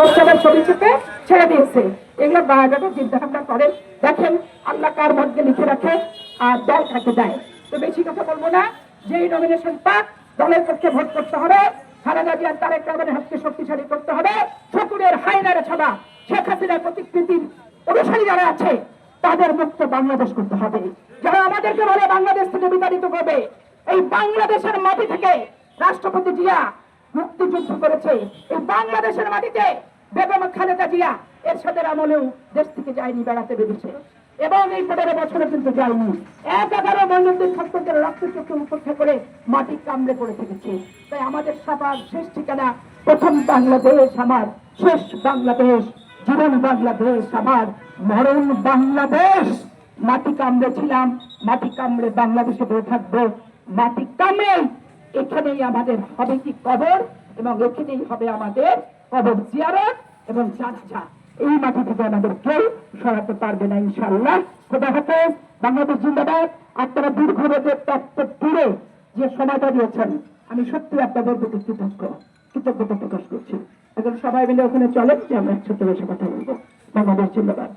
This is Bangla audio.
হোয়াটসঅ্যাপের ছবি চেপে ছেড়ে দিয়েছে। এগুলো বায়োডাটা চিন্তা ভাবনা করেন। দেখেন আল্লাহ কার মধ্যে লিখে রাখে আর দল কাকে দেয়। তো বেশি কথা বলব না। যেই নমিনেশন পাক, দলের পক্ষে ভোট করতে হবে। খালেদা জিয়ার তারেক রহমানের হাতকে শক্তিশালী করতে হবে। ঠকুরের হাইনারে ছাড়া শেখ হাসিনার প্রতিকৃতির অনুসারী যারা আছে, তাদের মুক্ত বাংলাদেশ করতে হবে। যারা আমাদেরকে বলে বাংলাদেশ থেকে বিতাড়িত করবে, এই বাংলাদেশের মাটি থেকে রাষ্ট্রপতি জিয়া মুক্তিযুদ্ধ করেছে। এই বাংলাদেশের মাটিতে বেগম খালেদা জিয়া এর সাথে আমলেও দেশ থেকে যায়নি, বেড়াতে বেরিয়েছে। এবং এই পনেরো বছরে কিন্তু যায়নি। এক এগারো ছাত্রদের রক্ত চোখে উপেক্ষা করে মাটি কামড়ে পড়ে থেকেছে। তাই আমাদের সবার শেষ ঠিকানা, প্রথম বাংলাদেশ আমার, শেষ বাংলাদেশ, জীবন বাংলাদেশ আমার, মরণ বাংলাদেশ। মাটি কামড়ে ছিলাম মাটি কামড়ে বাংলাদেশে বয়ে থাকব। মাটি কামড়ে এখানেই আমাদের হবে কি কবর, এবং এখানেই হবে আমাদের কবর জিয়ারত এবং জানাজা এই মাটি থেকে আমাদের কেউ সরাতে পারবে না ইনশাল্লাহ খোদা হাফেজ, বাংলাদেশ জিন্দাবাদ। আপনারা দীর্ঘ দূরে যে সময়টা দিয়েছেন আমি সত্যি আপনাদের প্রতি কৃতজ্ঞ, কৃতজ্ঞতা প্রকাশ করছি। এখন সবাই মিলে ওখানে চলেন, যে আমরা একসাথে বসে কথা বলব। বাংলাদেশ জিন্দাবাদ।